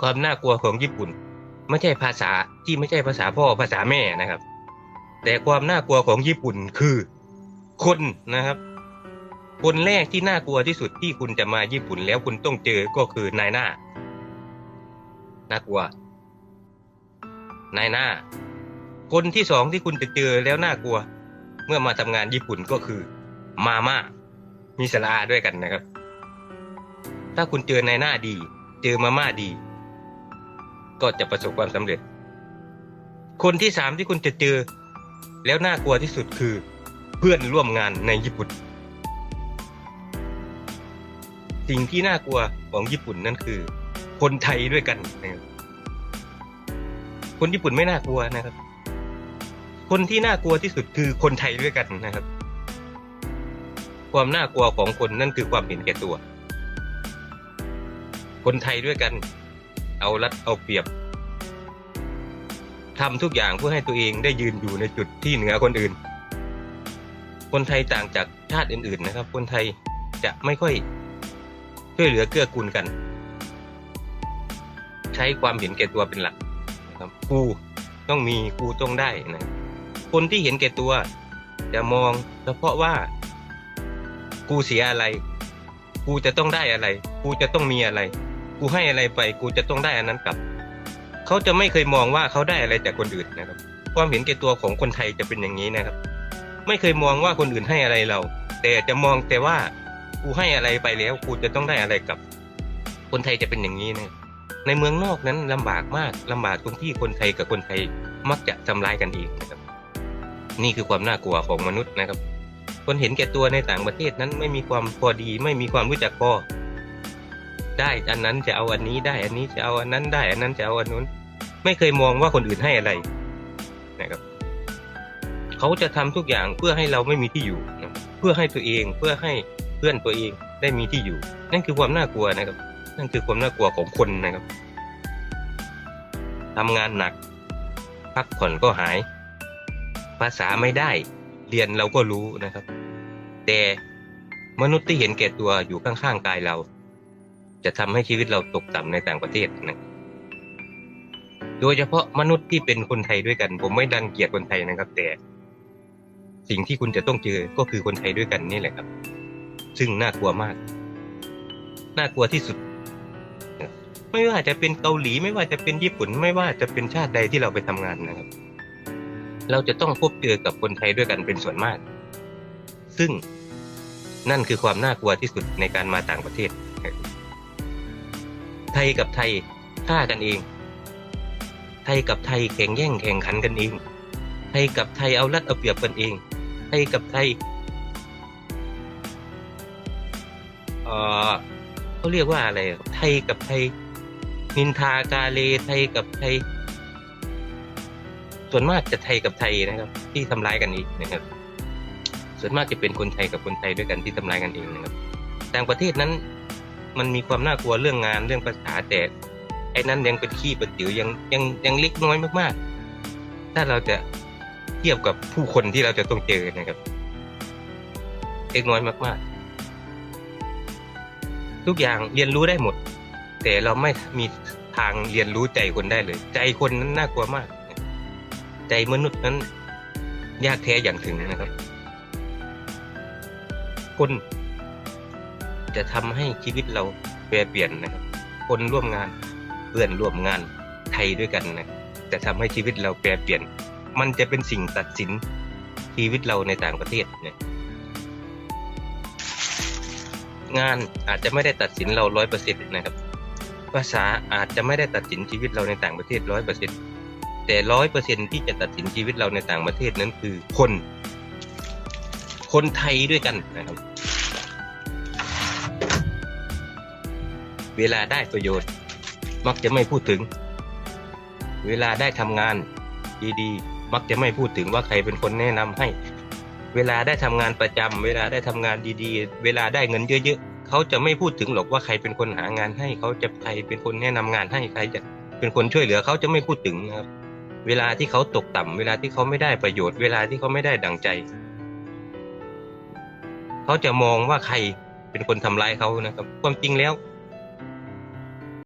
ความน่ากลัวของญี่ปุ่น ไม่ใช่ภาษาที่ไม่ใช่ภาษาพ่อภาษาแม่นะครับ แต่ความน่ากลัวของญี่ปุ่นคือคนนะครับ คนแรกที่น่ากลัวที่สุดที่คุณจะมาญี่ปุ่นแล้วคุณต้องเจอก็คือนายหน้า น่ากลัวนายหน้า คนที่สองที่คุณจะเจอแล้วน่ากลัว เมื่อมาทำงานญี่ปุ่นก็คือ มาม่ามีสระอาด้วยกันนะครับ ถ้าคุณเจอนายหน้าดี เจอมาม่าดี ก็จะประสบความสำเร็จ คนที่สามที่คุณจะเจอ แล้วน่ากลัวที่สุดคือ เพื่อนร่วมงานในญี่ปุ่น สิ่งที่น่ากลัวของญี่ปุ่นนั่นคือ คนไทยด้วยกันนะครับคนญี่ปุ่นไม่น่ากลัวนะครับ คนที่น่ากลัวที่สุดคือคนไทยด้วยกันนะครับ ความน่ากลัวของคนนั่นคือความเห็นแก่ตัว คนไทยด้วยกัน เอารัดเอาเปรียบทำทุกอย่างเพื่อให้ตัวเองได้ยืนอยู่ในจุดที่เหนือคนอื่น คนไทยต่างจากชาติอื่น ๆ นะครับ คนไทยจะไม่ค่อยช่วยเหลือเกื้อกูลกัน ใช้ความเห็นแก่ตัวเป็นหลักนะครับกูต้องมีกูต้องได้นะครับคนที่เห็นแก่ตัว จะมองเฉพาะว่า กูเสียอะไร กูจะต้องได้อะไร กูจะต้องมีอะไร กูให้อะไรไป กูจะต้องได้อันนั้นกลับ เขาจะไม่เคยมองว่าเขาได้อะไรจากคนอื่นนะครับ ความเห็นแก่ตัวของคนไทยจะเป็นอย่างนี้นะครับ ไม่เคยมองว่าคนอื่นให้อะไรเรา แต่จะมองแต่ว่ากูให้อะไรไปแล้ว กูจะต้องได้อะไรกลับ คนไทยจะเป็นอย่างนี้นะในเมืองนอกนั้นลำบากมากลำบากตรงที่คนไทยกับคนไทยมักจะทำร้ายกันเองนะครับ นี่คือความน่ากลัวของมนุษย์นะครับ คนเห็นแก่ตัวในต่างประเทศนั้นไม่มีความพอดี ไม่มีความรู้จักพอ ได้ อันนั้นจะเอาอันนี้ได้ อันนี้จะเอาอันนั้นได้ อันนั้นจะเอาอันนู้น ไม่เคยมองว่าคนอื่นให้อะไรนะครับเขาจะทำทุกอย่างเพื่อให้เราไม่มีที่อยู่ เพื่อให้ตัวเองเพื่อให้เพื่อนตัวเองได้มีที่อยู่ นั่นคือความน่ากลัวนะครับ นั่นคือความน่ากลัวของคนนะครับทำงานหนัก พักผ่อนก็หาย ภาษาไม่ได้ เรียนเราก็รู้นะครับ แต่มนุษย์ที่เห็นแก่ตัวอยู่ข้างๆกายเรา จะทำให้ชีวิตเราตกต่ำในต่างประเทศนะโดยเฉพาะมนุษย์ที่เป็นคนไทยด้วยกัน ผมไม่ดังเกียดคนไทยนะครับ แต่ สิ่งที่คุณจะต้องเจอก็คือคนไทยด้วยกันนี่แหละครับ ซึ่งน่ากลัวมาก น่ากลัวที่สุด ไม่ว่าจะเป็นเกาหลีไม่ว่าจะเป็นญี่ปุ่น ไม่ว่าจะเป็นชาติใดที่เราไปทำงานนะครับ เราจะต้องพบเจอกับคนไทยด้วยกันเป็นส่วนมาก ซึ่งนั่นคือความน่ากลัวที่สุดในการมาต่างประเทศ ไทยกับไทยฆ่ากันเอง ไทยกับไทยแข่งแย่งแข่งขันกันเอง ไทยกับไทยเอารัดเอาเปรียบกันเอง ไทยกับไทยเออเขาเรียกว่าอะไร ไทยกับไทย นินทากาเลไทยกับไทย ส่วนมากจะไทยกับไทยนะครับ ที่ทำร้ายกันเองนะครับ ส่วนมากจะเป็นคนไทยกับคนไทยด้วยกันที่ทำร้ายกันเองนะครับ ต่างประเทศนั้น มันมีความน่ากลัวเรื่องงานเรื่องภาษาแต่ไอ้นั้นยังเป็นขี้เประติ๋วยังยังยังเล็กน้อยมากๆ ถ้าเราจะเทียบกับผู้คนที่เราจะต้องเจอนะครับเล็กน้อยมากๆ ทุกอย่างเรียนรู้ได้หมด แต่เราไม่มีทางเรียนรู้ใจคนได้เลย ใจคนนั้นน่ากลัวมาก ใจมนุษย์นั้นยากแท้อย่างถึงนะครับ คน จะทำให้ชีวิตเราแปรเปลี่ยนนะครับ คนร่วมงานเพื่อนร่วมงานไทยด้วยกันนะจะทำให้ชีวิตเราแปรเปลี่ยน มันจะเป็นสิ่งตัดสินชีวิตเราในต่างประเทศเนี่ยงานอาจจะไม่ได้ตัดสินเราร้อยเปอร์เซ็นต์นะครับ ภาษาอาจจะไม่ได้ตัดสินชีวิตเราในต่างประเทศร้อยเปอร์เซ็นต์แต่ร้อยเปอร์เซ็นที่จะตัดสินชีวิตเราในต่างประเทศนั้นคือคน คนไทยด้วยกันนะครับ เวลาได้ประโยชน์ มักจะไม่พูดถึง เวลาได้ทำงานดีๆมักจะไม่พูดถึงว่าใครเป็นคนแนะนำให้ เวลาได้ทำงานประจำเวลาได้ทำงานดีๆ เวลาได้เงินเยอะๆเขาจะไม่พูดถึงหรอกว่าใครเป็นคนหางานให้เขาจะใครเป็นคนแนะนำงานให้ใครจะเป็นคนช่วยเหลือเขาจะไม่พูดถึงนะครับ เวลาที่เขาตกต่ำเวลาที่เขาไม่ได้ประโยชน์ เวลาที่เขาไม่ได้ดังใจ เขาจะมองว่าใครเป็นคนทำร้ายเขานะครับ ความจริงแล้ว